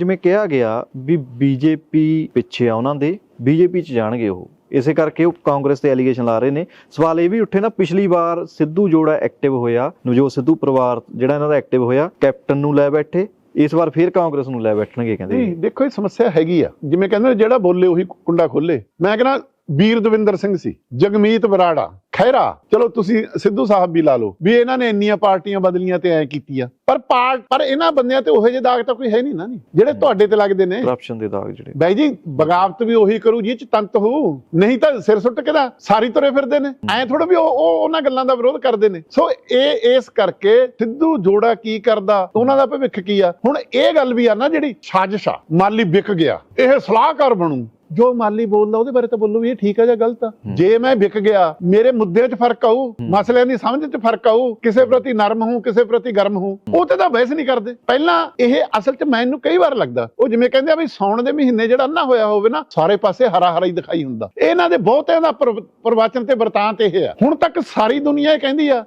ਜਿਵੇਂ ਕਿਹਾ ਗਿਆ ਵੀ ਬੀਜੇਪੀ ਪਿੱਛੇ ਆ ਉਹਨਾਂ ਦੇ ਬੀਜੇਪੀ ਚ ਜਾਣਗੇ ਉਹ। ਇਸੇ ਕਰਕੇ ਉਹ ਕਾਂਗਰਸ ਤੇ ਐਲੀਗੇਸ਼ਨ ਲਾ ਰਹੇ ਨੇ। ਸਵਾਲ ਇਹ ਵੀ ਉੱਠੇ ਨਾ, ਪਿਛਲੀ ਵਾਰ ਸਿੱਧੂ ਜੋੜਾ ਐਕਟਿਵ ਹੋਇਆ, ਨਵਜੋਤ ਸਿੱਧੂ ਪਰਿਵਾਰ ਜਿਹੜਾ ਇਹਨਾਂ ਦਾ ਐਕਟਿਵ ਹੋਇਆ, ਕੈਪਟਨ ਨੂੰ ਲੈ ਬੈਠੇ, ਇਸ ਵਾਰ ਫੇਰ ਕਾਂਗਰਸ ਨੂੰ ਲੈ ਬੈਠਣਗੇ, ਕਹਿੰਦੇ ਨਹੀਂ, ਦੇਖੋ ਇਹ ਸਮੱਸਿਆ ਹੈਗੀ ਆ। ਜਿਵੇਂ ਕਹਿੰਦੇ ਜਿਹੜਾ ਬੋਲੇ ਉਹੀ ਕੁੰਡਾ ਖੋਲੇ। ਮੈਂ ਕਹਿੰਦਾ ਵੀਰ ਦਵਿੰਦਰ ਸਿੰਘ ਸੀ ਜਗਮੀਤ ਬਰਾੜਾ ਖੈਰਾ ਚਲੋ ਤੁਸੀਂ ਸਿੱਧੂ ਸਾਹਿਬ ਵੀ ਲਾ ਲਓ ਵੀ ਇਹਨਾਂ ਨੇ ਇੰਨੀਆਂ ਪਾਰਟੀਆਂ ਬਦਲੀਆਂ ਤੇ ਐ ਕੀਤੀ ਆ ਪਰ ਪਾਰਟ ਪਰ ਇਹਨਾਂ ਬੰਦਿਆਂ ਤੇ ਉਹੋ ਜਿਹੇ ਦਾਗ ਤਾਂ ਕੋਈ ਹੈ ਨਹੀਂ ਨਾ ਨਹੀਂ ਜਿਹੜੇ ਤੁਹਾਡੇ ਤੇ ਲੱਗਦੇ ਨੇ। ਕਰਪਸ਼ਨ ਦੇ ਦਾਗ ਜਿਹੜੇ। ਬਾਈ ਜੀ ਬਗਾਵਤ ਵੀ ਉਹੀ ਕਰੂ ਜੀ ਚ ਤੰਤ ਹੋ ਨਹੀਂ ਤਾਂ ਸਿਰ ਸੁੱਟ ਕੇ ਨਾ ਸਾਰੀ ਤੁਰੇ ਫਿਰਦੇ ਨੇ। ਐ ਥੋੜਾ ਵੀ ਉਹ ਉਹ ਉਹਨਾਂ ਗੱਲਾਂ ਦਾ ਵਿਰੋਧ ਕਰਦੇ ਨੇ। ਸੋ ਇਹ ਇਸ ਕਰਕੇ ਸਿੱਧੂ ਜੋੜਾ ਕੀ ਕਰਦਾ ਉਹਨਾਂ ਦਾ ਭਵਿੱਖ ਕੀ ਆ? ਹੁਣ ਇਹ ਗੱਲ ਵੀ ਆ ਨਾ ਜਿਹੜੀ ਸਾਜ਼ਿਸ਼ ਆ ਮਾਲੀ ਵਿਕ ਗਿਆ ਇਹ ਸਲਾਹਕਾਰ ਬਣੂ। ਜੋ ਮਾਲੀ ਬੋਲਦਾ ਉਹਦੇ ਬਾਰੇ ਤਾਂ ਬੋਲੋ ਵੀ ਇਹ ਠੀਕ ਆ ਜਾਂ ਗਲਤ ਆ? ਜੇ ਮੈਂ ਵਿਕ ਗਿਆ ਮੇਰੇ ਮੁੱਦਿਆਂ 'ਚ ਫ਼ਰਕ ਆਊ ਮਸਲਿਆਂ ਦੀ ਸਮਝ 'ਚ ਫ਼ਰਕ ਆਊ ਕਿਸੇ ਪ੍ਰਤੀ ਨਰਮ ਹੂੰ ਕਿਸੇ ਪ੍ਰਤੀ ਗਰਮ ਹੂੰ। ਉਹ ਤੇ ਤਾਂ ਬਹਿਸ ਨਹੀਂ ਕਰਦੇ। ਪਹਿਲਾਂ ਇਹ ਅਸਲ 'ਚ ਮੈਨੂੰ ਕਈ ਵਾਰ ਲੱਗਦਾ ਉਹ ਜਿਵੇਂ ਕਹਿੰਦੇ ਆ ਵੀ ਸੌਣ ਦੇ ਮਹੀਨੇ ਜਿਹੜਾ ਨਾ ਹੋਇਆ ਹੋਵੇ ਨਾ ਸਾਰੇ ਪਾਸੇ ਹਰਾ ਹਰਾ ਹੀ ਦਿਖਾਈ ਹੁੰਦਾ। ਇਹਨਾਂ ਦੇ ਬਹੁਤਿਆਂ ਦਾ ਪਰ- ਪ੍ਰਵਚਨ ਤੇ ਵਰਤਾਂਤ ਇਹ ਆ। ਹੁਣ ਤੱਕ ਸਾਰੀ ਦੁਨੀਆ ਇਹ ਕਹਿੰਦੀ ਆ